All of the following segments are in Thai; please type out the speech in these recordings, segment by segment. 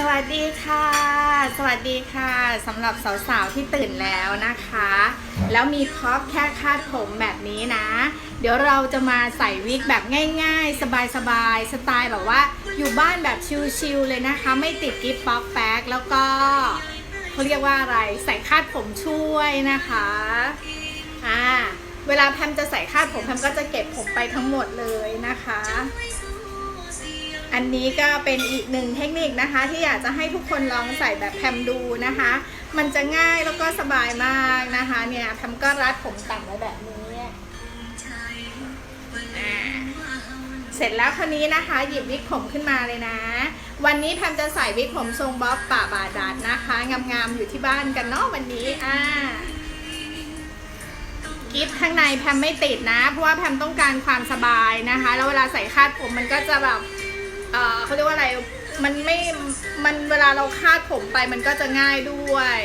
สวัสดีค่ะ สวัสดีค่ะสำหรับสาวๆที่ตื่นแล้วนะคะ แล้วมีพ็อปแค่คาดผมแบบนี้นะ เดี๋ยวเราจะมาใส่วิกแบบง่าย ๆ สบายๆสไตล์แบบว่าอยู่บ้านแบบชิลๆเลยนะคะ ไม่ติดกิ๊บป๊อกแป๊กแล้วก็เขาเรียกว่าอะไรใส่คาดผมช่วยนะคะอ่าเวลาแพมจะใส่คาดผมแพมก็จะเก็บผมไปทั้งหมดเลยนะคะ อันนี้ก็เป็นอีกหนึ่งเทคนิคนะคะ ที่อยากจะให้ทุกคนลองใส่แบบแพมดูนะคะ มันจะง่ายแล้วก็สบายมากนะคะเนี่ยแพมก็รัดผมต่ำไว้แบบนี้อ่าเสร็จแล้วคราวนี้นะคะ หยิบวิกผมขึ้นมาเลยนะ วันนี้แพมจะใส่วิกผมทรงบ๊อบป่าบาดัดนะคะงามๆอยู่ที่บ้านกันเนาะวันนี้อ่ากิฟข้างในแพมไม่ติดนะ เพราะว่าแพมต้องการความสบายนะคะ แล้วเวลาใส่คาดผมมันก็จะแบบ เอ่อเขาเรียกว่าอะไร มันไม่ มันเวลาเราคาดผมไปมันก็จะง่ายด้วย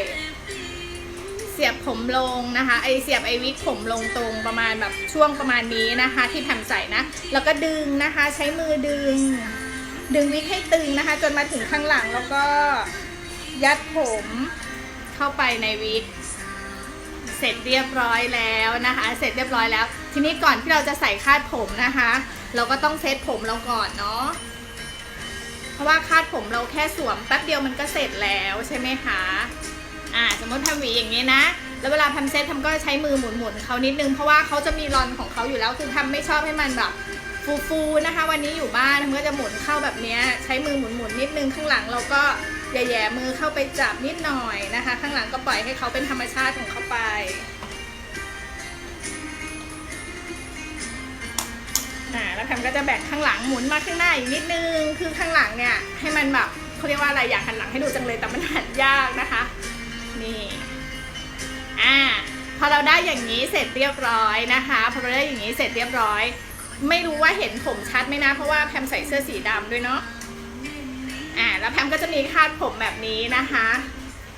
เสียบผมลงนะคะ ไอเสียบไอวิกผมลงตรงประมาณแบบช่วงประมาณนี้นะคะ ที่แพมใส่นะ แล้วก็ดึงนะคะ ใช้มือดึง ดึงวิกให้ตึงนะคะ จนมาถึงข้างหลังแล้วก็ยัดผมเข้าไปในวิกเสร็จเรียบร้อยแล้วนะคะ เสร็จเรียบร้อยแล้ว ทีนี้ก่อนที่เราจะใส่คาดผมนะคะ เราก็ต้องเซตผมเราก่อนเนาะ ราะว่าคาดผมเราแค่สวมแป๊บเดียวมันก็เสร็จแล้วใช่ไหมคะอ่าสมมติทำหวีอย่างนี้นะ แล้วเวลาทำเซตทำก็ใช้มือหมุนๆเขานิดนึงเพราะว่าเขาจะมีรอนของเขาอยู่แล้วคือทำไม่ชอบให้มันแบบฟูๆนะคะ วันนี้อยู่บ้านทำก็จะหมุนเข้าแบบนี้ใช้มือหมุนๆนิดนึงข้างหลังเราก็แย่ๆมือเข้าไปจับนิดหน่อยนะคะ ข้างหลังก็ปล่อยให้เขาเป็นธรรมชาติของเขาไป แล้วแพมก็จะแบ่งข้างหลังหมุนมาข้างหน้าอีกนิดนึง คือข้างหลังเนี่ยให้มันแบบเขาเรียกว่าอะไรอยากหันหลังให้ดูจังเลยแต่มันหันยากนะคะ นี่อ่าพอเราได้อย่างนี้เสร็จเรียบร้อยนะคะพอเราได้อย่างนี้เสร็จเรียบร้อย ไม่รู้ว่าเห็นผมชัดไหมนะ เพราะว่าแพมใส่เสื้อสีดำด้วยเนาะอ่าแล้วแพมก็จะมีคาดผมแบบนี้นะคะ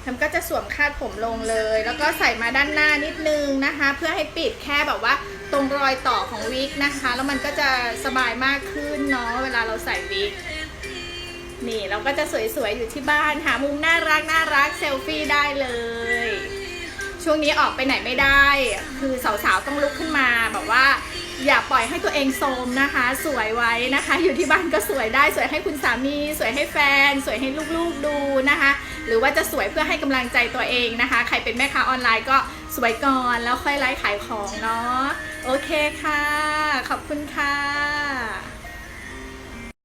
แพมก็จะสวมคาดผมลงเลย แล้วก็ใส่มาด้านหน้านิดนึงนะคะ เพื่อให้ปิดแค่แบบว่าตรงรอยต่อของวิกนะคะ แล้วมันก็จะสบายมากขึ้นเนาะเวลาเราใส่วิกนี่เราก็จะสวยๆอยู่ที่บ้านหามุมน่ารักน่ารักเซลฟี่ได้เลย ช่วงนี้ออกไปไหนไม่ได้ คือสาวๆต้องลุกขึ้นมาแบบว่า อย่าปล่อยให้ตัวเองโทรมนะคะ สวยไว้นะคะ อยู่ที่บ้านก็สวยได้ สวยให้คุณสามี สวยให้แฟน สวยให้ลูกๆดูนะคะ หรือว่าจะสวยเพื่อให้กำลังใจตัวเองนะคะ ใครเป็นแม่ค้าออนไลน์ก็สวยก่อนแล้วค่อยไลฟ์ขายของเนาะโอเคค่ะ ขอบคุณค่ะ